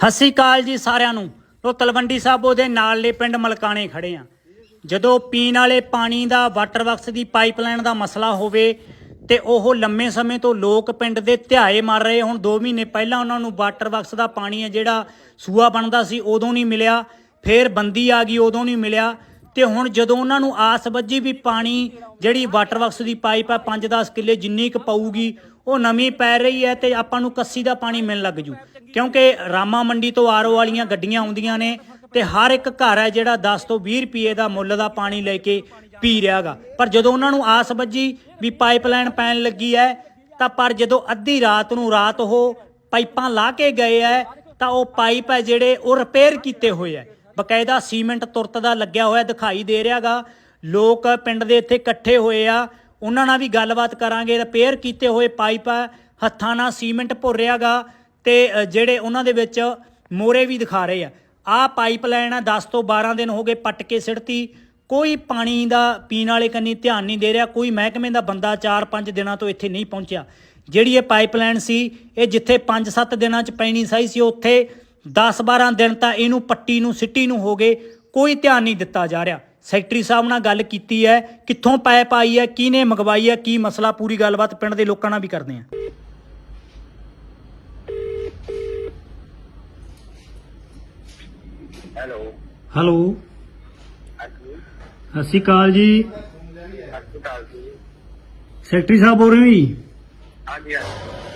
ਸਤਿ ਸ਼੍ਰੀ ਅਕਾਲ ਜੀ ਸਾਰਿਆਂ ਨੂੰ। ਉਹ ਤਲਵੰਡੀ ਸਾਬੋ ਦੇ ਨਾਲਲੇ ਪਿੰਡ ਮਲਕਾਣੇ ਖੜੇ ਆ। ਜਦੋਂ ਪੀਣ ਵਾਲੇ ਪਾਣੀ ਦਾ, ਵਾਟਰ ਵਰਕਸ ਦੀ ਪਾਈਪਲਾਈਨ ਦਾ ਮਸਲਾ ਹੋਵੇ ਤੇ ਉਹ ਲੰਮੇ ਸਮੇਂ ਤੋਂ ਲੋਕ ਪਿੰਡ ਦੇ ਧਿਆਏ ਮਾਰ ਰਹੇ ਹੁਣ 2 ਮਹੀਨੇ ਪਹਿਲਾਂ ਉਹਨਾਂ ਨੂੰ ਵਾਟਰ ਵਰਕਸ ਦਾ ਪਾਣੀ ਹੈ ਜਿਹੜਾ ਸੂਆ ਬਣਦਾ ਸੀ, ਉਦੋਂ ਨਹੀਂ ਮਿਲਿਆ। ਫੇਰ ਬੰਦੀ ਆ ਗਈ, ਉਦੋਂ ਨਹੀਂ ਮਿਲਿਆ। ਤੇ ਹੁਣ ਜਦੋਂ ਉਹਨਾਂ ਨੂੰ ਆਸ ਵੱਜੀ ਵੀ ਪਾਣੀ, ਜਿਹੜੀ ਵਾਟਰ ਵਰਕਸ ਦੀ ਪਾਈਪ ਆ 5-10 ਕਿੱਲੇ ਜਿੰਨੀ ਕੁ ਪਊਗੀ, ਉਹ ਨਵੀਂ ਪੈ ਰਹੀ ਹੈ ਤੇ ਆਪਾਂ ਨੂੰ ਕੱਸੀ ਦਾ ਪਾਣੀ ਮਿਲਣ ਲੱਗ ਜੂ। ਕਿਉਂਕਿ ਰਾਮਾ ਮੰਡੀ ਤੋਂ ਆਰਓ ਵਾਲੀਆਂ ਗੱਡੀਆਂ ਆਉਂਦੀਆਂ ਨੇ ਤੇ ਹਰ ਇੱਕ ਘਰ ਹੈ ਜਿਹੜਾ 10 ਤੋਂ 20 ਰੁਪਏ ਦਾ ਮੁੱਲ ਦਾ ਪਾਣੀ ਲੈ ਕੇ ਪੀ ਰਿਹਾਗਾ ਪਰ ਜਦੋਂ ਉਹਨਾਂ ਨੂੰ ਆਸ ਵੱਜੀ ਵੀ ਪਾਈਪਲਾਈਨ ਪੈਣ ਲੱਗੀ ਹੈ, ਤਾਂ ਪਰ ਜਦੋਂ ਅੱਧੀ ਰਾਤ ਨੂੰ ਰਾਤ ਉਹ ਪਾਈਪਾਂ ਲਾ ਕੇ ਗਏ ਹੈ, ਤਾਂ ਉਹ ਪਾਈਪ ਹੈ ਜਿਹੜੇ ਉਹ ਰਿਪੇਅਰ ਕੀਤੇ ਹੋਏ ਹੈ। ਬਕਾਇਦਾ ਸੀਮੈਂਟ ਤੁਰਤ ਦਾ ਲੱਗਿਆ ਹੋਇਆ ਦਿਖਾਈ ਦੇ ਰਿਹਾਗਾ। ਲੋਕ ਪਿੰਡ ਦੇ ਇੱਥੇ ਇਕੱਠੇ ਹੋਏ ਆ। ਉਹਨਾਂ ਨਾਲ ਵੀ ਗੱਲਬਾਤ ਕਰਾਂਗੇ। ਰਿਪੇਅਰ ਕੀਤੇ ਹੋਏ ਪਾਈਪ ਆ ਹੱਥਾਂ ਨਾਲ ਸੀਮੈਂਟ ਭੁਰ ਰਿਹਾਗਾ ਤੇ ਅ, ਜਿਹੜੇ ਉਹਨਾਂ ਦੇ ਵਿੱਚ ਮੋਰੇ ਵੀ ਦਿਖਾ ਰਹੇ ਆ। ਆਹ ਪਾਈਪਲਾਈਨ ਆ 10 ਤੋਂ 12 ਦਿਨ ਹੋ ਗਏ ਪੱਟ ਕੇ ਸਿੜਤੀ। ਕੋਈ ਪਾਣੀ ਦਾ ਪੀਣ ਵਾਲੇ ਕੰਨੀ ਧਿਆਨ ਨਹੀਂ ਦੇ ਰਿਹਾ। ਕੋਈ ਮਹਿਕਮੇ ਦਾ ਬੰਦਾ 4-5 ਦਿਨਾਂ ਤੋਂ ਇੱਥੇ ਨਹੀਂ ਪਹੁੰਚਿਆ। ਜਿਹੜੀ ਇਹ ਪਾਈਪਲਾਈਨ ਸੀ ਇਹ ਜਿੱਥੇ 5-7 ਦਿਨਾਂ ਚ ਪੈਣੀ ਸਹੀ ਸੀ ਉੱਥੇ 10-12 ਦਿਨ ਤਾਂ ਇਹਨੂੰ ਪੱਟੀ ਨੂੰ ਸਿੱਟੀ ਨੂੰ ਹੋ ਗਏ ਕੋਈ ਧਿਆਨ ਨਹੀਂ ਦਿੱਤਾ ਜਾ ਰਿਹਾ। ਸੈਕਟਰੀ ਸਾਹਿਬ ਨਾਲ ਗੱਲ ਕੀਤੀ ਹੈ ਕਿੱਥੋਂ ਪਾਈਪ ਆਈ ਹੈ ਕਿਹਨੇ ਮੰਗਵਾਈ ਹੈ ਕੀ ਮਸਲਾ ਪੂਰੀ ਗੱਲਬਾਤ ਪਿੰਡ ਦੇ ਲੋਕਾਂ ਨਾਲ ਵੀ ਕਰਦੇ ਹਾਂ। ਹੈਲੋ। ਹੈਲੋ। ਹਾਂਜੀ। ਸਤਿ ਸ਼੍ਰੀ ਅਕਾਲ ਜੀ। ਸਤਿ ਸ਼੍ਰੀ ਅਕਾਲ ਜੀ। ਸੈਕਟਰੀ ਸਾਹਿਬ ਬੋਲ ਰਹੇ ਹੋ ਜੀ? ਹਾਂਜੀ ਹਾਂਜੀ।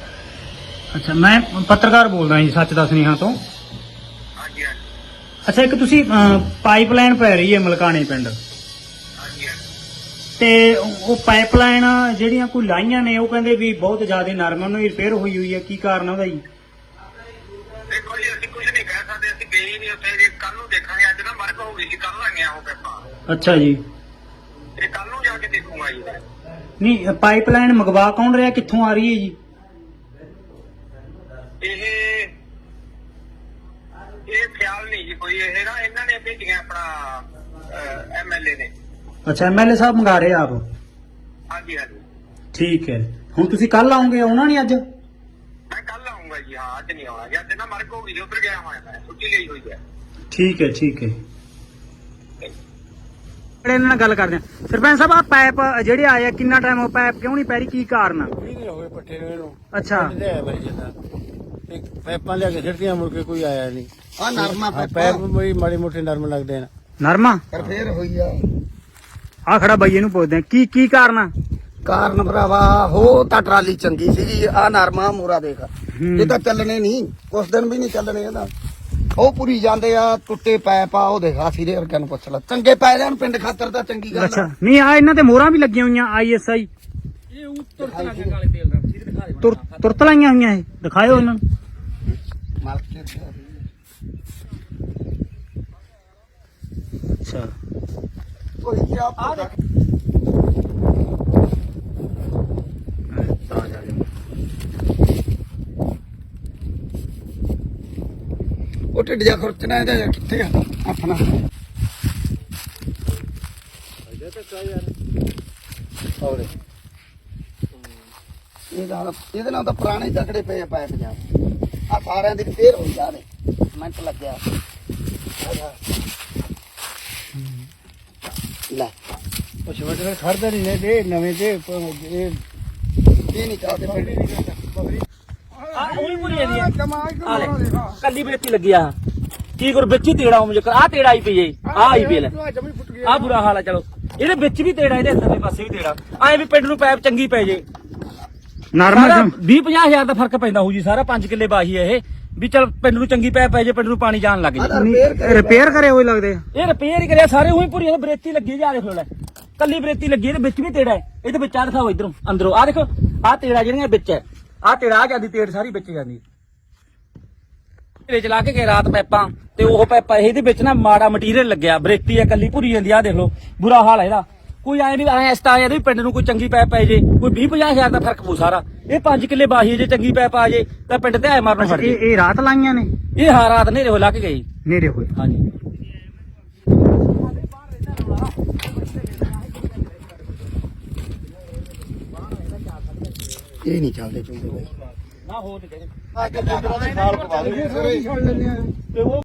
ਅੱਛਾ ਮੈਂ ਪੱਤਰਕਾਰ ਬੋਲਦਾ ਜੀ ਸੱਚ ਦੱਸਣੀ ਹਾਂ ਤੋਂ। ਹਾਂਜੀ ਹਾਂਜੀ। ਅੱਛਾ ਇੱਕ ਤੁਸੀਂ ਪਾਈਪਲਾਈਨ ਪੈ ਰਹੀ ਹੈ ਮਲਕਾਣੇ ਪਿੰਡ। ਹਾਂਜੀ। ਤੇ ਉਹ ਪਾਈਪਲਾਈਨ ਜਿਹੜੀਆਂ ਕੋਈ ਲਾਈਆਂ ਨੇ ਉਹ ਕਹਿੰਦੇ ਵੀ ਬਹੁਤ ਜ਼ਿਆਦਾ ਨਰਮ ਉਹਨਾਂ ਦੀ ਰਿਪੇਅਰ ਹੋਈ ਹੋਈ ਹੈ ਕੀ ਕਾਰਨ ਉਹਦਾ ਜੀ? ਦੇਖੋ ਜੀ ਅਸੀਂ ਕੁਝ ਨਹੀਂ ਕਹਿ ਸਕਦੇ ਅਸੀਂ ਗਏ ਹੀ ਨਹੀਂ ਉੱਥੇ ਜੀ ਕੱਲ ਨੂੰ ਦੇਖਾਂਗੇ ਅੱਜ ਨਾ ਮਰਕ ਹੋ ਗਈ ਸੀ ਕੱਲ ਆਈਆਂ ਉਹ ਪੈਪਾਂ ਅੱਛਾ ਜੀ। ਤੇ ਕੱਲ ਨੂੰ ਜਾ ਕੇ ਦੇਖੂਗਾ ਜੀ। ਨਹੀਂ ਪਾਈਪਲਾਈਨ ਮੰਗਵਾ ਕੌਣ ਰਿਹਾ ਕਿੱਥੋਂ ਆ ਰਹੀ ਹੈ ਜੀ? ਇਹ ਇਹ ਖਿਆਲ ਨਹੀਂ ਜੀ ਕੋਈ ਇਹ ਨਾ ਇਹਨਾਂ ਨੇ ਭੇਜੀਆਂ ਆਪਣਾ ਐਮਐਲਏ ਨੇ। ਅੱਛਾ ਐਮਐਲਏ ਸਾਹਿਬ ਮੰਗਾ ਰਹੇ ਆ ਆਪ? ਹਾਂਜੀ ਹਾਂਜੀ। ਠੀਕ ਹੈ। ਹੁਣ ਤੁਸੀਂ ਕੱਲ ਆਉਂਗੇ ਆਉਣਾ ਨਹੀਂ ਅੱਜ? ਮੈਂ ਕੱਲ ਆਉਂਗਾ ਜੀ ਹਾਂ ਅੱਜ ਨਹੀਂ ਆਉਣਾ। ਜੀ ਅੱਜ ਨਾ ਮਰਕ ਹੋ ਗਈ ਜੀ ਉੱਧਰ ਗਿਆ ਹੋਇਆ ਮੈਂ ਛੁੱਟੀ ਲਈ ਹੋਈ ਹੈ। ਠੀਕ ਹੈ ਠੀਕ ਹੈ। ਜਿਹੜੇ ਇਹਨਾਂ ਨਾਲ ਗੱਲ ਕਰਦੇ ਆ। ਸਰਪੰਚ ਸਾਹਿਬ ਆ ਪਾਈਪ ਜਿਹੜੇ ਆਏ ਆ ਕਿੰਨਾ ਟਾਈਮ ਹੋ ਪਾਈਪ ਕਿਉਂ ਨਹੀਂ ਪੈ ਰਹੀ ਕੀ ਕਾਰਨ ਆ? ਵੀਹ ਦਿਨ ਹੋ ਗਏ ਪੱਠੇ ਨੂੰ ਅੱਛਾ। ਇੱਕ ਪੈਪਾਂ ਲਿਆ ਕੇ ਛਿੜਤੀਆਂ ਮੁੜ ਕੇ ਕੋਈ ਆਇਆ ਨਹੀਂ ਆ ਨਰਮਾ ਹਾਂ, ਪੈਪ। ਬਈ ਮਾੜੀ ਮੋਟੇ ਨਰਮ ਲੱਗਦੇ ਨੇ। ਨਰਮਾ? ਪਰ ਫੇਰ ਹੋਈ ਆ। ਆ ਖੜਾ ਬਾਈ ਇਹਨੂੰ ਪੁੱਛਦੇ ਆ ਕੀ ਕੀ ਕਾਰਨ ਆ? ਕਾਰਨ ਭਰਾਵਾ ਹੋ ਤਾਂ ਟਰਾਲੀ ਚੰਗੀ ਸੀਗੀ ਆ ਨਰਮਾ ਮੋਰਾ ਦੇਖ। ਹੂੰ। ਇਹ ਤਾਂ ਚੱਲਣੇ ਨਹੀਂ ਕੁਛ ਦਿਨ ਵੀ ਨਹੀਂ ਚੱਲਣੇ ਇਹਦਾ। ਉਹ ਪੂਰੀ ਜਾਂਦੇ ਆ ਟੁੱਟੇ ਪੈਪ ਆ ਉਹ ਦੇਖ ਆ ਸਿਰੇ ਵਰਗਿਆਂ ਨੂੰ ਪੁੱਛ ਲੈ। ਚੰਗੇ ਪੈ ਜਾਣ ਪਿੰਡ ਖਾਤਰ ਤਾਂ ਚੰਗੀ ਗੱਲ ਅੱਛਾ ਆ ਨਹੀਂ ਆ ਇਹਨਾਂ ਤੇ ਮੋਹਰਾਂ ਵੀ ਲੱਗੀਆਂ ਹੋਈਆਂ ਆਈਐਸਆਈ ਤੁਰ ਤੁਰਤ ਲਾਈਆਂ ਹੋਈਆਂ ਇਹ ਦਿਖਾਇਓ ਇਹਨਾਂ ਨੂੰ। ਆ ਉਹ ਢਿੱਡ ਜਾ ਖੁਰਚਣਾ ਇਹਦਾ ਕਿੱਥੇ ਆ? ਆਪਣਾ। ਔਰੇ ਇਹਦਾ ਇਹਦੇ ਨਾਲ ਤਾਂ ਪੁਰਾਣੇ ਤਕੜੇ ਪਏ ਆ ਪਾਇਪ ਜਾਂ। ਆ ਸਾਰਿਆਂ ਦੀ ਫੇਰ ਹੋਈ ਜਾ ਰਹੇ। ਮਿੰਟ ਲੱਗਿਆ। ਲੈ। ਉਹ ਛੋਟੇ ਖੜਦੇ ਨਹੀਂ ਨੇ ਦੇ ਨਵੇਂ ਦੇ ਇਹ ਇਹ ਨਹੀਂ ਚਾਹਦੇ ਪਿੰਡ ਆ ਉਹੀ ਪੂਰੀ ਲੈ ਕੱਲੀ ਬੇਤੀ ਲੱਗੀ ਆ। ਕੀ ਕਰ ਵਿੱਚ ਹੀ ਤੇੜਾ ਮੁਝੇ ਆ ਤੇੜਾ ਹੀ ਪਈ ਆ ਆਈ ਪਈ ਲੈ। ਜਮੀ ਫੁੱਟ ਗਿਆ। ਆ ਬੁਰਾ ਹਾਲ ਆ ਚਲੋ। ਇਹਦੇ ਵਿੱਚ ਵੀ ਤੇੜਾ ਇਹਦੇ ਅੰਦਰਲੇ ਪਾਸੇ ਵੀ ਤੇੜਾ। ਐ ਵੀ ਪਿੰਡ ਨੂੰ ਪੈਪ ਚੰਗੀ ਪੈ ਜੇ। ਨਰਮਾ 20 ਹਜ਼ਾਰ ਦਾ ਫ਼ਰਕ ਪੈਂਦਾ ਹੋਊ ਜੀ ਸਾਰਾ 5 ਕਿੱਲੇ ਬਾਹੀ ਹੈ ਇਹ। ਵੀ ਚਲ ਪਿੰਡ ਨੂੰ ਚੰਗੀ ਪੈਪ ਪੈ ਜੇ ਪਿੰਡ ਨੂੰ ਪਾਣੀ ਜਾਣ ਲੱਗ ਜੇ। ਰਿਪੇਅਰ ਕਰੇ ਹੋਏ ਲੱਗਦੇ ਇਹ ਰਿਪੇਅਰ ਹੀ ਕਰਿਆ ਸਾਰੇ ਉਹੀ ਪੂਰੀ ਬਰੇਤੀ ਲੱਗੀ ਜਾ ਦੇਖੋ ਲੈ। ਕੱਲੀ ਬਰੇਤੀ ਲੱਗੀ ਇਹਦੇ ਵਿੱਚ ਵੀ ਤੇੜਾ ਹੈ। ਇਹਦੇ ਵਿੱਚ ਆ ਦਿਖਾਓ ਇਧਰੋਂ ਅੰਦਰੋਂ। ਆ ਦੇਖੋ ਆ ਤੇੜਾ ਜਿਹੜੀਆਂ ਵਿੱਚ ਹੈ ਆ ਤੇੜਾ ਆ ਜਾਂਦੀ ਤੇੜ ਸਾਰੀ ਵਿੱਚ ਜਾਂਦੀ ਵਿੱਚ ਲਾ ਕੇ ਗਏ ਰਾਤ ਪੈਪਾਂ ਤੇ ਉਹ ਪੈਪਾਂ ਇਹਦੇ ਵਿੱਚ ਨਾ ਮਾੜਾ ਮਟੀਰੀਅਲ ਲੱਗਿਆ ਬਰੇਤੀ ਹੈ ਕੱਲੀ ਭੁਰੀ ਜਾਂਦੀ ਆ ਦੇਖ ਲਓ ਬੁਰਾ ਹਾਲ ਹੈ ਇਹਦਾ। ਕੋਈ ਐ ਵੀ ਐ ਇਸਤਾ ਆਇਆ ਵੀ ਪਿੰਡ ਨੂੰ ਕੋਈ ਚੰਗੀ ਪੈਪ ਪੈ ਜੇ ਕੋਈ 20 50 ਹਜ਼ਾਰ ਦਾ ਫ਼ਰਕ ਪਊ ਸਾਰਾ। ਇਹ 5 ਕਿੱਲੇ ਬਾਹੀ ਜੇ ਚੰਗੀ ਪੈਪ ਆ ਜੇ ਤਾਂ ਪਿੰਡ ਤੇ ਐ ਮਾਰਨ ਫੜ ਜੇ ਇਹ ਰਾਤ ਲਾਈਆਂ ਨੇ? ਇਹ ਹਾਂ ਰਾਤ ਨੇਰੇ ਹੋ ਲੱਗ ਗਈ ਨੇੜੇ ਹੋਏ। ਹਾਂਜੀ। ਇਹ ਨਹੀਂ ਚੱਲਦੇ ਚੁੰਦੇ ਬਈ ਨਾ ਹੋ ਤੇ ਆ ਕੇ ਜਿੰਦਰਾ ਦੇ ਖਾਲ ਪਵਾ ਦੇ ਤੇ ਉਹ